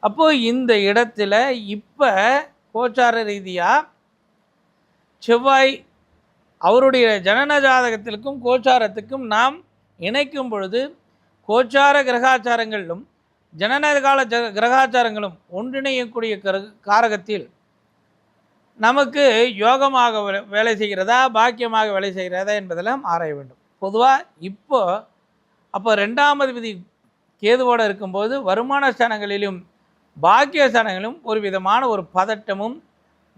அப்போது இந்த இடத்துல இப்போ கோச்சார ரீதியாக செவ்வாய் அவருடைய ஜனன ஜாதகத்திற்கும் கோச்சாரத்துக்கும் நாம் இணைக்கும் பொழுது கோச்சார கிரகாச்சாரங்களிலும் ஜனனகால ஜ கிரகாச்சாரங்களும் ஒன்றிணையக்கூடிய கர காரகத்தில் நமக்கு யோகமாக வேலை செய்கிறதா பாக்கியமாக வேலை செய்கிறதா என்பதெல்லாம் ஆராய வேண்டும். பொதுவாக இப்போ அப்போ ரெண்டாம் விதி கேதுவோடு இருக்கும்போது வருமான ஸ்தானங்களிலும் பாக்கிய ஒரு விதமான ஒரு பதட்டமும்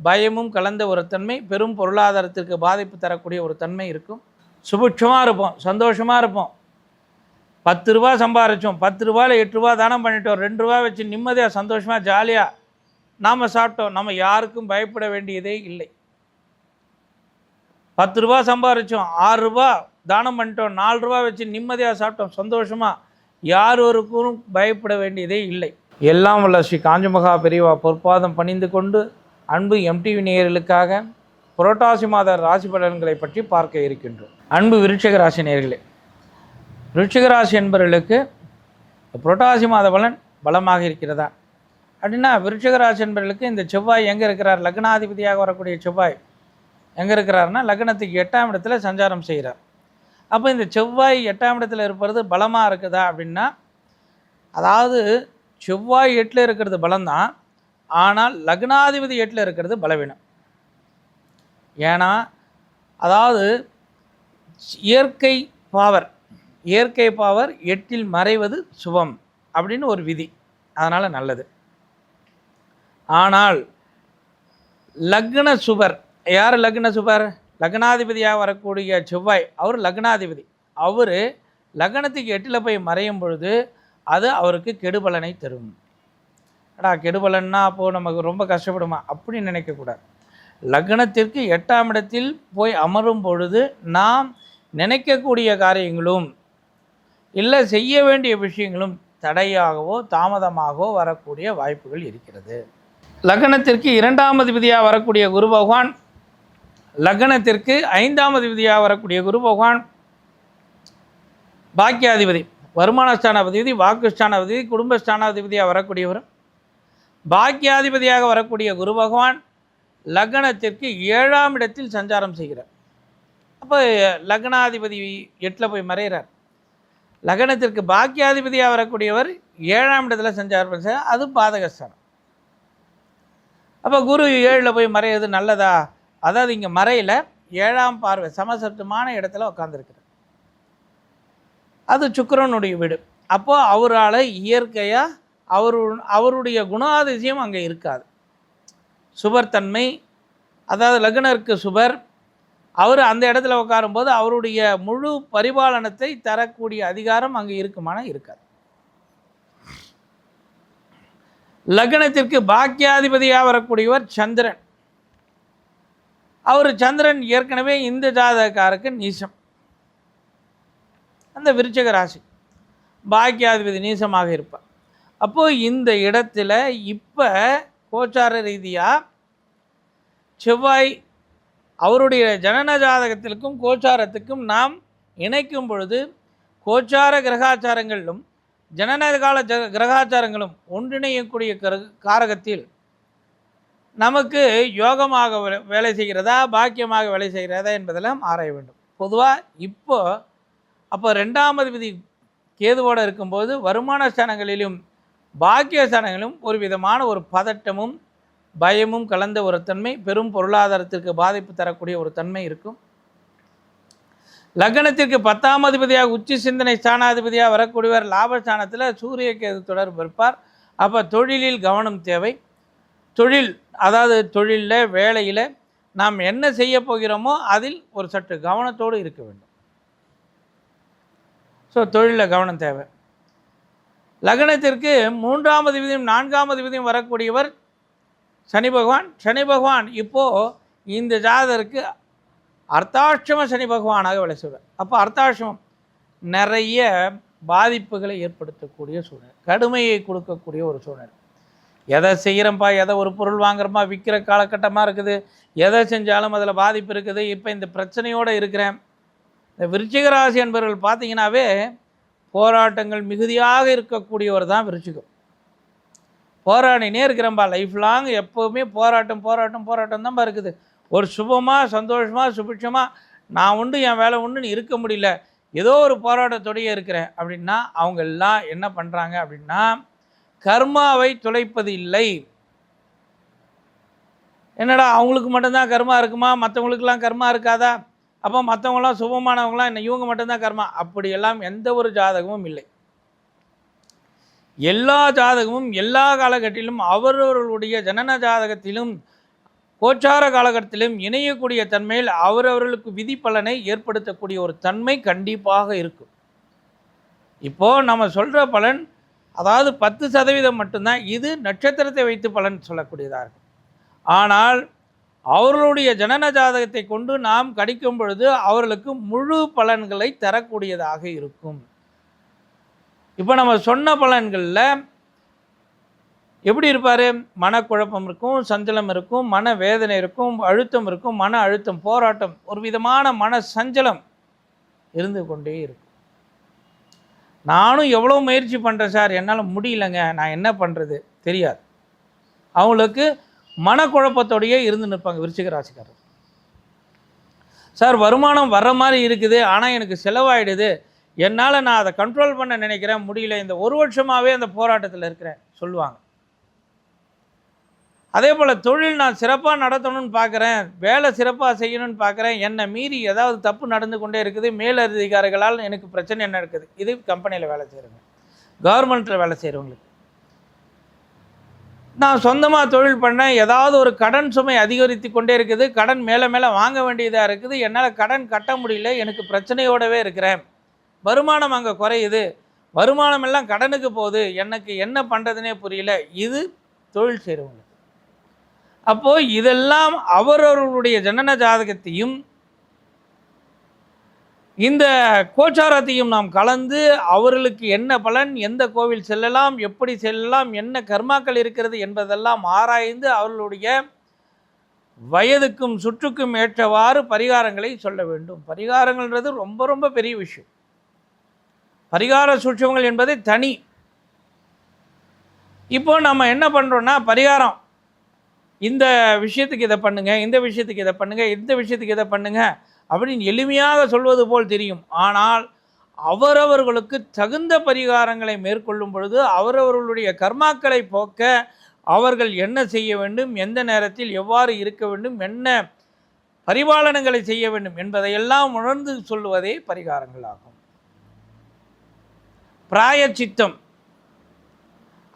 பயமும் கலந்த ஒரு தன்மை பெரும் பொருளாதாரத்திற்கு பாதிப்பு தரக்கூடிய ஒரு தன்மை இருக்கும். சுபிட்சமாக இருப்போம் சந்தோஷமாக இருப்போம். பத்து ரூபா சம்பாரித்தோம் பத்து ரூபாயில் எட்டு ரூபா தானம் பண்ணிட்டோம் ரெண்டு ரூபா வச்சு நிம்மதியாக சந்தோஷமாக ஜாலியாக நாம் சாப்பிட்டோம் நம்ம யாருக்கும் பயப்பட வேண்டியதே இல்லை. பத்து ரூபா சம்பாரித்தோம் ஆறு ரூபா தானம் பண்ணிட்டோம் நாலு ரூபா வச்சு நிம்மதியாக சாப்பிட்டோம் சந்தோஷமாக யார் ஒருக்கும் பயப்பட வேண்டியதே இல்லை. எல்லாம் வல்ல ஸ்ரீ காஞ்சமகா பெரியவா பொற்பாதம் பணிந்து கொண்டு அன்பு எம்டிவி நேயர்களுக்காக புரட்டாசி மாத ராசி பலன்களை பற்றி பார்க்க இருக்கின்றோம். அன்பு விருட்சிக ராசி நேர்களே விருட்சிக ராசி என்பவர்களுக்கு புரட்டாசி மாத பலன் பலமாக இருக்கிறதா? அப்படின்னா விருட்சிக ராசி என்பவர்களுக்கு இந்த செவ்வாய் எங்கே இருக்கிறார்? லக்னாதிபதியாக வரக்கூடிய செவ்வாய் எங்கே இருக்கிறாருன்னா லக்னத்துக்கு எட்டாம் இடத்துல சஞ்சாரம் செய்கிறார். அப்போ இந்த செவ்வாய் எட்டாம் இடத்துல இருப்பது பலமாக இருக்குதா அப்படின்னா அதாவது செவ்வாய் எட்டில் இருக்கிறது பலம்தான். ஆனால் லக்னாதிபதி எட்டில் இருக்கிறது பலவீனம். ஏன்னா அதாவது இயற்கை பாவர் இயற்கை பாவர் எட்டில் மறைவது சுபம் அப்படின்னு ஒரு விதி. அதனால் நல்லது. ஆனால் லக்ன சுபர் யார் லக்ன சுபர்? லக்னாதிபதியாக வரக்கூடிய செவ்வாய் அவர் லக்னாதிபதி. அவர் லக்னத்துக்கு எட்டில் போய் மறையும் பொழுது அது அவருக்கு கெடுபலனை தரும். அடா கெடுபலன்னா அப்போது நமக்கு ரொம்ப கஷ்டப்படுமா? அப்படின்னு நினைக்கக்கூடாது லக்னத்திற்கு எட்டாம் இடத்தில் போய் அமரும் பொழுது நாம் நினைக்கக்கூடிய காரியங்களும் இல்லை செய்ய வேண்டிய விஷயங்களும் தடையாகவோ தாமதமாகவோ வரக்கூடிய வாய்ப்புகள் இருக்கிறது. லக்னத்திற்கு இரண்டாம் அதிபதியாக வரக்கூடிய குரு பகவான் லக்னத்திற்கு ஐந்தாம் அதிபதியாக வரக்கூடிய குரு பகவான் பாக்கியாதிபதி. வருமான ஸ்தானாதிபதி வாக்கு ஸ்தானாதிபதி குடும்ப ஸ்தானாதிபதியாக வரக்கூடியவர் பாக்கியாதிபதியாக வரக்கூடிய குரு பகவான் லக்னத்திற்கு ஏழாம் இடத்தில் சஞ்சாரம் செய்கிறார். அப்போ லக்னாதிபதி எட்டில் போய் மறைகிறார் லக்னத்திற்கு பாக்கியாதிபதியாக வரக்கூடியவர் ஏழாம் இடத்துல சஞ்சாரம் செய்கிறார் அது பாதகஸ்தானம். அப்போ குரு ஏழில் போய் மறையிறது நல்லதா? அதாவது இங்கே மறையில் ஏழாம் பார்வை சமசப்தமான இடத்துல உட்காந்துருக்கிறார் அது சுக்கரனுடைய வீடு. அப்போது அவரால் இயற்கையாக அவரு அவருடைய குணாதிசயம் அங்கே இருக்காது. சுபர் தன்மை அதாவது லக்னருக்கு சுபர் அவர் அந்த இடத்துல உட்காரும்போது அவருடைய முழு பரிபாலனத்தை தரக்கூடிய அதிகாரம் அங்கே இருக்குமானா இருக்காது. லக்னத்திற்கு பாக்கியாதிபதியாக வரக்கூடியவர் சந்திரன். அவர் சந்திரன் ஏற்கனவே இந்த ஜாதகக்காருக்கு நீசம். அந்த விருச்சக ராசி பாக்கியாதிபதி நீசமாக இருப்பார். அப்போது இந்த இடத்துல இப்போ கோச்சார ரீதியாக செவ்வாய் அவருடைய ஜனன ஜாதகத்திற்கும் கோச்சாரத்துக்கும் நாம் இணைக்கும் பொழுது கோச்சார கிரகாச்சாரங்களிலும் ஜனனகால ஜ கிரகாச்சாரங்களும் ஒன்றிணையக்கூடிய கர காரகத்தில் நமக்கு யோகமாக வேலை செய்கிறதா பாக்கியமாக வேலை செய்கிறதா என்பதெல்லாம் ஆராய வேண்டும். பொதுவாக இப்போ அப்போ ரெண்டாம் விதி கேதுவோடு இருக்கும்போது வருமான ஸ்தானங்களிலும் பாக்கிய ஸ்தானங்களிலும் ஒரு விதமான ஒரு பதட்டமும் பயமும் கலந்த ஒரு தன்மை பெரும் பொருளாதாரத்திற்கு பாதிப்பு தரக்கூடிய ஒரு தன்மை இருக்கும். லக்னத்திற்கு பத்தாம் அதிபதியாக உச்சி சிந்தனை ஸ்தானாதிபதியாக வரக்கூடியவர் லாபஸ்தானத்தில் சூரிய கேது தொடர்பு இருப்பார். அப்போ தொழிலில் கவனம் தேவை. தொழில் அதாவது தொழிலில் வேலையில் நாம் என்ன செய்ய போகிறோமோ அதில் ஒரு சற்று கவனத்தோடு இருக்க வேண்டும். ஸோ தொழிலில் கவனம் தேவை. லக்னத்திற்கு மூன்றாம் விதியும் நான்காம் விதியும் வரக்கூடியவர் சனி பகவான். சனி பகவான் இப்போது இந்த ஜாதருக்கு அர்த்தாஷ்டம சனி பகவானாக விளை செய்வார். அப்போ அர்த்தாஷ்டமம் நிறைய பாதிப்புகளை ஏற்படுத்தக்கூடிய சூழ்நிலை கடுமையை கொடுக்கக்கூடிய ஒரு சூழ்நிலை. எதை செய்கிறோம்ப்பா எதை ஒரு பொருள் வாங்குறோமா விற்கிற காலகட்டமாக இருக்குது எதை செஞ்சாலும் அதில் பாதிப்பு இருக்குது இப்போ இந்த பிரச்சனையோடு இருக்கிறேன் இந்த விருச்சிகராசி என்பவர்கள் பார்த்தீங்கன்னாவே போராட்டங்கள் மிகுதியாக இருக்கக்கூடியவர் தான் விருச்சிகம். போராடினே இருக்கிறம்பா லைஃப் லாங் எப்போவுமே போராட்டம் போராட்டம் போராட்டம் தான்ப்பா இருக்குது. ஒரு சுபமாக சந்தோஷமாக சுபிட்சமாக நான் உண்டு என் வேலை உண்டுன்னு இருக்க முடியல ஏதோ ஒரு போராட்டத்தோடையே இருக்கிறேன் அப்படின்னா அவங்க எல்லாம் என்ன பண்ணுறாங்க அப்படின்னா கர்மாவை துளைப்பது இல்லை. என்னடா அவங்களுக்கு மட்டும்தான் கர்மா இருக்குமா? மற்றவங்களுக்கெல்லாம் கர்மா இருக்காதா? அப்போ மற்றவங்களாம் சுபமானவங்களாம் என்ன இவங்க மட்டும்தான் கர்மா. அப்படியெல்லாம் எந்த ஒரு ஜாதகமும் இல்லை. எல்லா ஜாதகமும் எல்லா காலகட்டத்திலும் அவரவர்களுடைய ஜனன ஜாதகத்திலும் கோச்சார காலகட்டத்திலும் இணையக்கூடிய தன்மையில் அவரவர்களுக்கு விதி பலனை ஏற்படுத்தக்கூடிய ஒரு தன்மை கண்டிப்பாக இருக்கும். இப்போது நம்ம சொல்கிற பலன் அதாவது பத்து சதவீதம் மட்டும்தான் இது நட்சத்திரத்தை வைத்து பலன் சொல்லக்கூடியதாக இருக்கும். ஆனால் அவர்களுடைய ஜனன ஜாதகத்தை கொண்டு நாம் கணிக்கும் பொழுது அவர்களுக்கு முழு பலன்களை தரக்கூடியதாக இருக்கும். இப்போ நம்ம சொன்ன பலன்களில் எப்படி இருப்பார்? மனக்குழப்பம் இருக்கும் சஞ்சலம் இருக்கும் மன வேதனை இருக்கும் அழுத்தம் இருக்கும் மன அழுத்தம் போராட்டம் ஒரு விதமான மன சஞ்சலம் இருந்து கொண்டே இருக்கும். நானும் எவ்வளோ முயற்சி பண்ணுறேன் சார்? என்னால் முடியலங்க. நான் என்ன பண்ணுறது தெரியாது. அவங்களுக்கு மனக்குழப்பத்தோடையே இருந்து நிற்பாங்க விருச்சிக ராசிக்காரர். சார் வருமானம் வர்ற மாதிரி இருக்குது ஆனால் எனக்கு செலவாயிடுது. என்னால் நான் அதை கண்ட்ரோல் பண்ண நினைக்கிறேன் முடியல. இந்த ஒரு வருஷமாகவே அந்த போராட்டத்தில் இருக்கிறேன் சொல்லுவாங்க. அதே போல் தொழில் நான் சிறப்பாக நடத்தணும்னு பார்க்குறேன் வேலை சிறப்பாக செய்யணும்னு பார்க்குறேன் என்னை மீறி ஏதாவது தப்பு நடந்து கொண்டே இருக்குது மேலதிகாரிகளால் எனக்கு பிரச்சனை என்ன இருக்குது இது கம்பெனியில் வேலை செய்கிறவங்க கவர்மெண்ட்டில் வேலை செய்கிறவங்களுக்கு நான் சொந்தமாக தொழில் பண்ணேன். ஏதாவது ஒரு கடன் சுமை அதிகரித்து கொண்டே இருக்குது. கடன் மேலே மேலே வாங்க வேண்டியதாக இருக்குது. என்னால் கடன் கட்ட முடியல. எனக்கு பிரச்சனையோடவே இருக்கிறேன். வருமானம் அங்கே குறையுது. வருமானம் எல்லாம் கடனுக்கு போகுது. எனக்கு என்ன பண்ணுறதுனே புரியல. இது தொழில் செய்கிறவங்க அப்போது இதெல்லாம் அவரவர்களுடைய ஜனன ஜாதகத்தையும் இந்த கோச்சாரத்தையும் நாம் கலந்து அவர்களுக்கு என்ன பலன் எந்த கோவில் செல்லலாம் எப்படி செல்லலாம் என்ன கர்மாக்கள் இருக்கிறது என்பதெல்லாம் ஆராய்ந்து அவர்களுடைய வயதுக்கும் சுற்றுக்கும் ஏற்றவாறு பரிகாரங்களை சொல்ல வேண்டும். பரிகாரங்கள்ன்றது ரொம்ப ரொம்ப பெரிய விஷயம். பரிகார சூட்சங்கள் என்பது தனி. இப்போ நம்ம என்ன பண்ணுறோன்னா பரிகாரம். இந்த விஷயத்துக்கு இதை பண்ணுங்கள் இந்த விஷயத்துக்கு இதை பண்ணுங்கள் இந்த விஷயத்துக்கு இதை பண்ணுங்கள் அப்படின்னு எளிமையாக சொல்வது போல் தெரியும். ஆனால் அவரவர்களுக்கு தகுந்த பரிகாரங்களை மேற்கொள்ளும் பொழுது அவரவர்களுடைய கர்மாக்களை போக்க அவர்கள் என்ன செய்ய வேண்டும் எந்த நேரத்தில் எவ்வாறு இருக்க வேண்டும் என்ன பரிபாலனங்களை செய்ய வேண்டும் என்பதையெல்லாம் உணர்ந்து சொல்லுவதே பரிகாரங்கள் ஆகும். பிராயச்சித்தம்.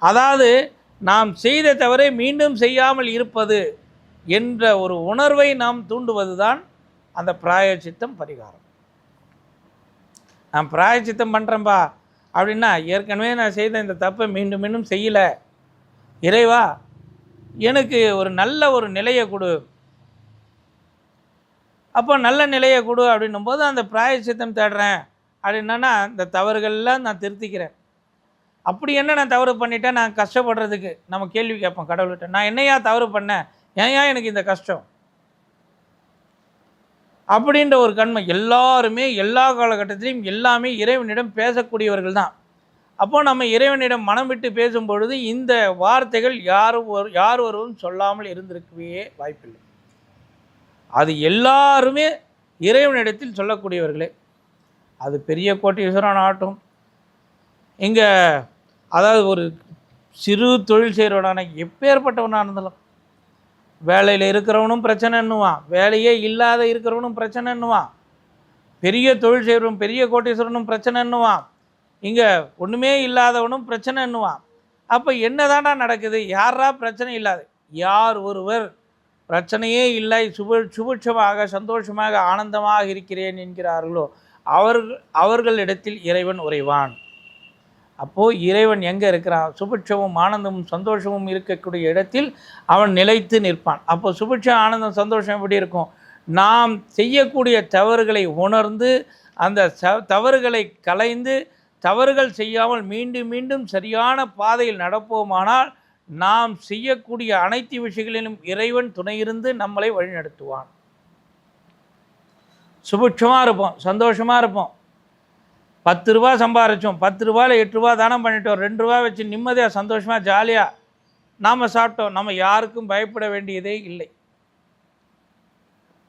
அதாவது நாம் செய்த தவறை மீண்டும் செய்யாமல் இருப்பது என்ற ஒரு உணர்வை நாம் தூண்டுவதுதான் அந்த பிராயச்சித்தம் பரிகாரம். நான் பிராயச்சித்தம் பண்ணுறேன்பா அப்படின்னா ஏற்கனவே நான் செய்த இந்த தப்பை மீண்டும் மீண்டும் செய்யலை. இறைவா எனக்கு ஒரு நல்ல ஒரு நிலையை கொடு. அப்போ நல்ல நிலையை கொடு அப்படின்னும் போது அந்த பிராயச்சித்தம் தேடுறேன். அப்படின்னா இந்த தவறுகள்லாம் நான் திருத்திக்கிறேன். அப்படி என்ன நான் தவறு பண்ணிட்டேன்? நான் கஷ்டப்படுறதுக்கு. நம்ம கேள்வி கேட்போம் கடவுள்கிட்ட. நான் என்னையா தவறு பண்ணேன்? ஏன் எனக்கு இந்த கஷ்டம்? அப்படின்ற ஒரு கண்மை எல்லாருமே எல்லா காலகட்டத்திலையும் எல்லாமே இறைவனிடம் பேசக்கூடியவர்கள் தான் அப்போ நம்ம இறைவனிடம் மனம் விட்டு பேசும் பொழுது இந்த வார்த்தைகள் யாரும் ஒரு யார் ஒருவரும் சொல்லாமல் இருந்திருக்கவே வாய்ப்பில்லை. அது எல்லாருமே இறைவனிடத்தில் சொல்லக்கூடியவர்களே. அது பெரிய கோட்டீஸ்வரன் ஆட்டும். இங்கே அதாவது ஒரு சிறு தொழில் செய்கிறவனான எப்பேற்பட்டவனாக இருந்தாலும் வேலையில் இருக்கிறவனும் பிரச்சனைன்னுவான் வேலையே இல்லாத இருக்கிறவனும் பிரச்சனைன்னுவான் பெரிய தொழில் செய்கிறவன் பெரிய கோட்டீஸ்வரனும் பிரச்சனைன்னுவான் இங்கே ஒன்றுமே இல்லாதவனும் பிரச்சனைன்னுவான் அப்போ என்னதானா நடக்குது? யாரா பிரச்சனை இல்லாது? யார் ஒருவர்? பிரச்சனையே இல்லை. சுப சுபிட்சமாக சந்தோஷமாக ஆனந்தமாக இருக்கிறேன் என்கிறார்களோ அவர்கள் அவர்களிடத்தில் இறைவன் உறைவான். அப்போது இறைவன் எங்கே இருக்கிறான்? சுபிட்சமும் ஆனந்தமும் சந்தோஷமும் இருக்கக்கூடிய இடத்தில் அவன் நிலைத்து நிற்பான். அப்போ சுபிட்சம் ஆனந்தம் சந்தோஷம் எப்படி இருக்கும்? நாம் செய்யக்கூடிய தவறுகளை உணர்ந்து அந்த ச தவறுகளை கலைந்து தவறுகள் செய்யாமல் மீண்டும் மீண்டும் சரியான பாதையில் நடப்போமானால் நாம் செய்யக்கூடிய அனைத்து விஷயங்களிலும் இறைவன் துணையிருந்து நம்மளை வழிநடத்துவான். சுபிட்சமாக இருப்போம் சந்தோஷமாக இருப்போம். பத்து ரூபா சம்பாரிச்சோம். பத்து ரூபாயில் எட்டு ரூபா தானம் பண்ணிட்டோம். ரெண்டு ரூபா வச்சு நிம்மதியாக சந்தோஷமாக ஜாலியாக நாம் சாப்பிட்டோம். நம்ம யாருக்கும் பயப்பட வேண்டியதே இல்லை.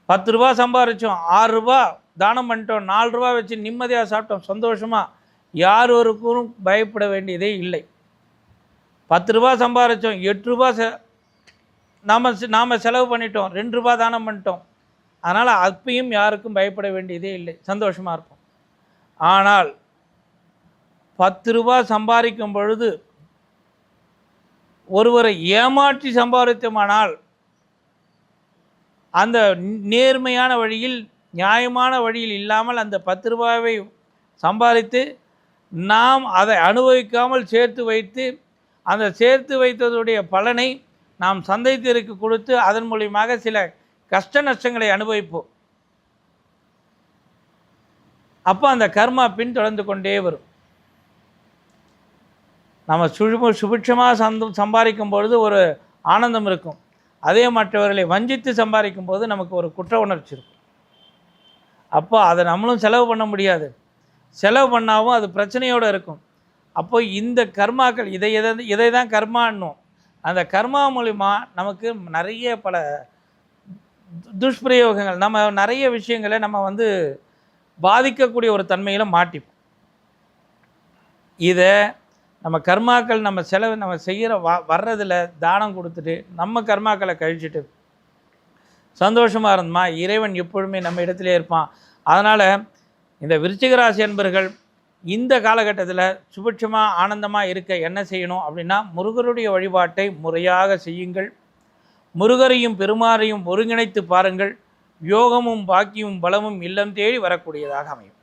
பத்து ரூபா சம்பாரித்தோம் ஆறு ரூபா தானம் பண்ணிட்டோம். நாலு ரூபா வச்சு நிம்மதியாக சாப்பிட்டோம். சந்தோஷமாக யார் ஒருக்கும் பயப்பட வேண்டியதே இல்லை. பத்து ரூபா சம்பாரித்தோம் எட்டு ரூபா செ நாம் நாம் செலவு பண்ணிட்டோம். ரெண்டு ரூபா தானம் பண்ணிட்டோம். அதனால் அப்பயும் யாருக்கும் பயப்பட வேண்டியதே இல்லை. சந்தோஷமாக இருப்போம். ஆனால் பத்து ரூபா சம்பாதிக்கும் பொழுது ஒருவரை ஏமாற்றி சம்பாதித்தோமானால் அந்த நேர்மையான வழியில் நியாயமான வழியில் இல்லாமல் அந்த பத்து ரூபாவை சம்பாதித்து நாம் அதை அனுபவிக்காமல் சேர்த்து வைத்து அந்த சேர்த்து வைத்ததுடைய பலனை நாம் சந்தைத்திற்கு கொடுத்து அதன் மூலியமாக சில கஷ்ட நஷ்டங்களை அனுபவிப்போம். அப்போ அந்த கர்மா பின் தொடர்ந்து கொண்டே வரும். நம்ம சுழு சுபிட்சமாக சந்த சம்பாதிக்கும் பொழுது ஒரு ஆனந்தம் இருக்கும். அதே மற்றவர்களை வஞ்சித்து சம்பாதிக்கும் போது நமக்கு ஒரு குற்ற உணர்ச்சி இருக்கும். அப்போ அதை நம்மளும் செலவு பண்ண முடியாது. செலவு பண்ணாவும் அது பிரச்சனையோடு இருக்கும். அப்போ இந்த கர்மாக்கள் இதை எதை இதை தான் கர்மான்னும். அந்த கர்மா மூலிமா நமக்கு நிறைய பல துஷ்பிரயோகங்கள் நம்ம நிறைய விஷயங்களை நம்ம வந்து பாதிக்கக்கூடிய ஒரு தன்மையில் மாட்டிப்போம். இதை நம்ம கர்மாக்கள் நம்ம செலவு நம்ம செய்கிற வ வர்றதில் தானம் கொடுத்துட்டு நம்ம கர்மாக்களை கழிச்சிட்டு சந்தோஷமாக இருந்தோமா? இறைவன் எப்பொழுதுமே நம்ம இடத்துல இருப்பான். அதனால் இந்த விருச்சிக ராசி அன்பர்கள் இந்த காலகட்டத்தில் சுபிட்சமாக ஆனந்தமாக இருக்க என்ன செய்யணும் அப்படின்னா முருகருடைய வழிபாட்டை முறையாக செய்யுங்கள். முருகரையும் பெருமாறையும் ஒருங்கிணைத்து பாருங்கள். யோகமும் பாக்கியமும் பலமும் இல்லம் தேடி வரக்கூடியதாக அமையும்.